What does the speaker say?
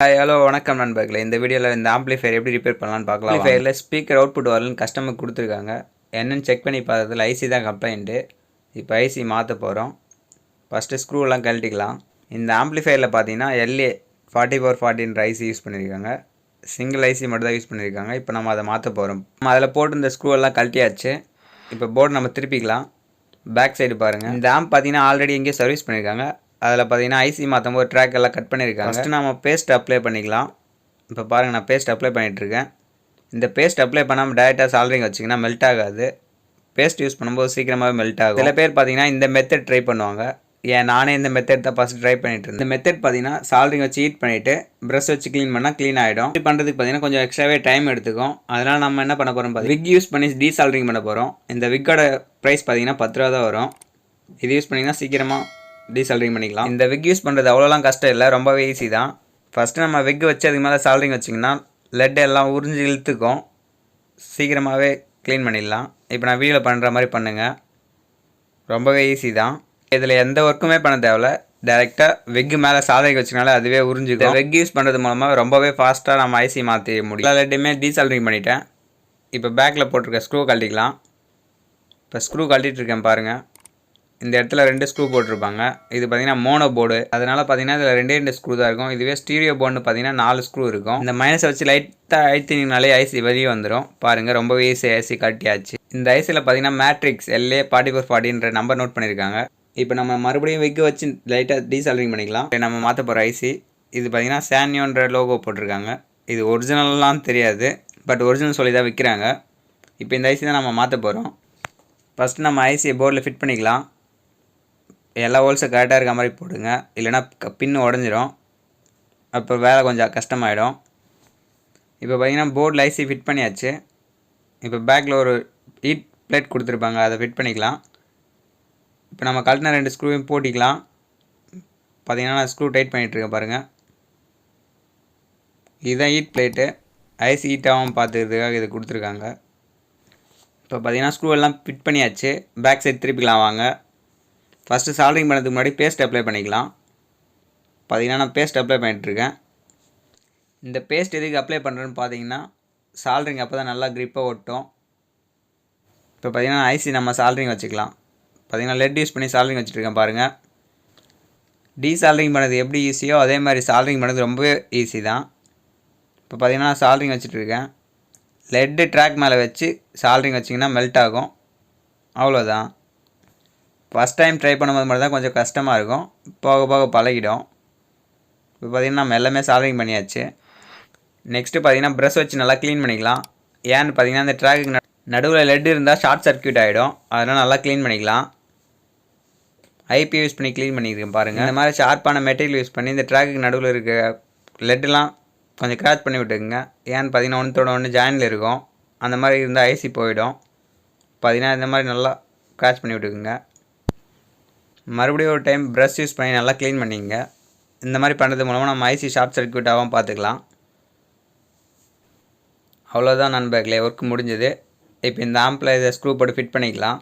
Hi hello வணக்கம் நண்பர்களே. இந்த வீடியோவில் இந்த ஆம்ப்ளிஃபையர் எப்படி ரிப்பேர் பண்ணலாம்னு பார்க்கலாம். ஆம்ப்ளிஃபையரில் ஸ்பீக்கர் அவுட்புட் வரலன்னு கஸ்டமர் கொடுத்துருக்காங்க. என்னன்னு செக் பண்ணி பார்த்ததுல ஐசி தான் கம்ப்ளைண்ட்டு இப்போ ஐசி மாற்ற போகிறோம் ஃபஸ்ட்டு ஸ்க்ரூவெல்லாம் கழட்டிக்கலாம். இந்த ஆம்ப்ளிஃபையரில் பார்த்தீங்கன்னா எல்ஏ ஃபார்ட்டி ஃபோர் ஃபார்ட்டின்ற ஐசி யூஸ் பண்ணியிருக்காங்க சிங்கிள் ஐசி மட்டும் தான் யூஸ் பண்ணியிருக்காங்க இப்போ நம்ம அதை மாற்ற போகிறோம் நம்ம அதில் போட்டு இந்த ஸ்க்ரூவெல்லாம் கழட்டியாச்சு. இப்போ போர்டு நம்ம திருப்பிக்கலாம். பேக் சைடு பாருங்கள் இந்த ஆம்ப் பார்த்தீங்கன்னா ஆல்ரெடி எங்கேயோ சர்வீஸ் பண்ணியிருக்காங்க அதில் பார்த்தீங்கன்னா ஐசி மாற்றும் போது ட்ராக் எல்லாம் கட் பண்ணியிருக்காங்க. ஃபஸ்ட்டு நம்ம பேஸ்ட் அப்ளை பண்ணிக்கலாம். இப்போ பாருங்கள் நான் பேஸ்ட் அப்ளை பண்ணிகிட்ருக்கேன் இந்த பேஸ்ட் அப்ளை பண்ணாமல் டேரெக்டாக சால்ரிங் வச்சிங்கன்னா மெல்ட் ஆகாது. பேஸ்ட் யூஸ் பண்ணும்போது சீக்கிரமாகவே மெல்ட் ஆகும். சில பேர் பார்த்தீங்கன்னா இந்த மெத்தட் ட்ரை பண்ணுவாங்க. ஏன் நானே இந்த மெத்தட் தான் ஃபஸ்ட் ட்ரை பண்ணிட்டு இருந்தேன் இந்த மெத்தட் பார்த்தீங்கன்னா சால்ரிங் வச்சு ஹீட் பண்ணிவிட்டு ப்ரஷ் வச்சு க்ளீன் பண்ணால் க்ளீன் ஆகிடும் இது பண்ணுறதுக்கு பார்த்தீங்கன்னா கொஞ்சம் எக்ஸ்ட்ராவே டைம் எடுத்துக்கும். அதனால் நம்ம என்ன பண்ண போகிறோம் விக் யூஸ் பண்ணி டீசால்ரிங் பண்ண போகிறோம் இந்த விக்கோட ப்ரைஸ் பார்த்தீங்கன்னா பத்து ரூபா தான் வரும். இது யூஸ் பண்ணிங்கன்னா சீக்கிரமாக டீசல்ரிங் பண்ணிக்கலாம். இந்த விக் யூஸ் பண்ணுறது அவ்வளோலாம் கஷ்டம் இல்லை ரொம்பவே ஈஸி தான். ஃபஸ்ட்டு நம்ம விக் வச்சு அதுக்கு மேலே சால்ரிங் வச்சிங்கன்னா லெட் எல்லாம் உறிஞ்சி இழுத்துக்கும். சீக்கிரமாகவே க்ளீன் பண்ணிடலாம். இப்போ நான் வீடியோவில் பண்ணுற மாதிரி பண்ணுங்கள் ரொம்பவே ஈஸி தான். இதில் எந்த ஒர்க்குமே பண்ண தேவையில்ல. டேரெக்டாக வெக்கு மேலே சாதனை வச்சுனால அதுவே உறிஞ்சிக்கும். வெக் யூஸ் பண்ணுறது மூலமாக ரொம்பவே ஃபாஸ்ட்டாக நம்ம ஐசி மாற்றி முடியும். எல்லா லெட்டுமே டீசால்ரிங் பண்ணிட்டேன். இப்போ பேக்கில் போட்டிருக்க ஸ்க்ரூ கழட்டிக்கலாம். இப்போ ஸ்க்ரூ கழட்டிட்டு இருக்கேன் பாருங்கள் இந்த இடத்துல ரெண்டு ஸ்க்ரூ போட்டிருப்பாங்க. இது பார்த்தீங்கன்னா மோனோ போர்டு அதனால் பார்த்தீங்கன்னா இதில் ரெண்டே ரெண்டு ஸ்க்ரூ தான் இருக்கும். இதுவே ஸ்டீரியோ போர்டுன்னு பார்த்தீங்கன்னா நாலு ஸ்க்ரூ இருக்கும். இந்த மைனஸை வச்சு லைட்டாக அழுத்தினீங்கனாலே ஐசி வெளியே வந்துடும் பாருங்கள் ரொம்பவே ஈஸி ஐசி கட்டியாச்சு. இந்த ஐசியில் பார்த்தீங்கன்னா மேட்ரிக்ஸ் எல்ஏ ஃபார்ட்டி ஃபோர் ஃபார்ட்டின்ற நம்பர் நோட் பண்ணியிருக்காங்க இப்போ நம்ம மறுபடியும் வைக்க வச்சு லைட்டாக டீசால்ரிங் பண்ணிக்கலாம். இப்போ நம்ம மாற்ற போகிற ஐசி இது பார்த்தீங்கன்னா சானியோன்ற லோகோ போட்டிருக்காங்க. இது ஒரிஜினல்லாம் தெரியாது. பட் ஒரிஜினல் சொல்லி தான் விற்கிறாங்க இப்போ இந்த ஐசி தான் நம்ம மாற்ற போகிறோம் ஃபஸ்ட்டு நம்ம ஐசியை போர்டில் ஃபிட் பண்ணிக்கலாம். எல்லா ஹோல்ஸும் கரெக்டாக இருக்க மாதிரி போடுங்க. இல்லைனா பின்னு உடஞ்சிரும். அப்போ வேலை கொஞ்சம் கஷ்டமாயிடும். இப்போ பார்த்தீங்கன்னா போர்டில் ஐசி ஃபிட் பண்ணியாச்சு. இப்போ பேக்கில் ஒரு ஹீட் பிளேட் கொடுத்துருப்பாங்க அதை ஃபிட் பண்ணிக்கலாம். இப்போ நம்ம கழட்டின ரெண்டு ஸ்க்ரூவையும் போட்டிக்கலாம். பார்த்திங்கன்னா நான் ஸ்க்ரூ டைட் பண்ணிகிட்ருக்கேன் பாருங்கள் இதுதான் ஹீட் பிளேட்டு ஐஸ் ஹீட் ஆகாமல் பார்த்துக்கிறதுக்காக இது கொடுத்துருக்காங்க. இப்போ பார்த்தீங்கன்னா ஸ்க்ரூ எல்லாம் ஃபிட் பண்ணியாச்சு. பேக் சைடு திருப்பிக்கலாம் வாங்க. ஃபஸ்ட்டு சால்ட்ரிங் பண்ணுறதுக்கு முன்னாடி பேஸ்ட் அப்ளை பண்ணிக்கலாம். பார்த்திங்கன்னா நான் பேஸ்ட் அப்ளை பண்ணிகிட்ருக்கேன் இந்த பேஸ்ட் எதுக்கு அப்ளை பண்ணுறேன்னு பார்த்தீங்கன்னா சால்ட்ரிங் அப்போ தான் நல்லா க்ரிப்பாக ஒட்டும். இப்போ பார்த்தீங்கன்னா ஐசி நம்ம சால்ட்ரிங் வச்சுக்கலாம். பார்த்திங்கன்னா லெட் யூஸ் பண்ணி சால்ட்ரிங் வச்சுட்ருக்கேன் பாருங்கள் டீசால்ட்ரிங் பண்ணது எப்படி ஈஸியோ அதே மாதிரி சால்ட்ரிங் பண்ணது ரொம்பவே ஈஸி தான். இப்போ பார்த்தீங்கன்னா சால்ட்ரிங் வச்சுட்ருக்கேன் லெட்டு ட்ராக் மேலே வச்சு சால்ட்ரிங் வச்சிங்கன்னா மெல்ட் ஆகும். அவ்வளோதான் ஃபஸ்ட் டைம் ட்ரை பண்ணும்போது மட்டும் தான் கொஞ்சம் கஷ்டமாக இருக்கும். போக போக பழகிடும். இப்போ பார்த்திங்கன்னா நம்ம எல்லாமே சால்விங் பண்ணியாச்சு. நெக்ஸ்ட்டு பார்த்திங்கன்னா ப்ரெஷ் வச்சு நல்லா க்ளீன் பண்ணிக்கலாம். ஏன்னு பார்த்தீங்கன்னா அந்த ட்ராக்குக்கு நடுவில் லெட் இருந்தால் ஷார்ட் சர்க்கியூட் ஆகிடும் அதனால் நல்லா க்ளீன் பண்ணிக்கலாம். ஐபி யூஸ் பண்ணி க்ளீன் பண்ணியிருக்கேன் பாருங்கள் இந்த மாதிரி ஷார்ப்பான மெட்டீரியல் யூஸ் பண்ணி இந்த ட்ராக்குக்கு நடுவில் இருக்க லெட்டெலாம் கொஞ்சம் கிராச் பண்ணி விட்டுக்குங்க. ஏன்னு பார்த்தீங்கன்னா ஒன்றோட ஒன்று ஜாயினில் இருக்கும். அந்த மாதிரி இருந்தால் ஐசி போயிடும். பார்த்தீங்கன்னா இந்த மாதிரி நல்லா கிராச் பண்ணி விட்டுக்குங்க. மறுபடியும் ஒரு டைம் ப்ரஷ் யூஸ் பண்ணி நல்லா க்ளீன் பண்ணிங்க இந்த மாதிரி பண்ணுறது மூலமாக நம்ம ஐசி ஷார்ட் சர்க்கியூட் ஆகாமல் பார்த்துக்கலாம். அவ்வளோதான் நண்பர்களே ஒர்க் முடிஞ்சது. இப்போ இந்த ஆம்பில் இதை ஸ்க்ரூ போட்டு ஃபிட் பண்ணிக்கலாம்.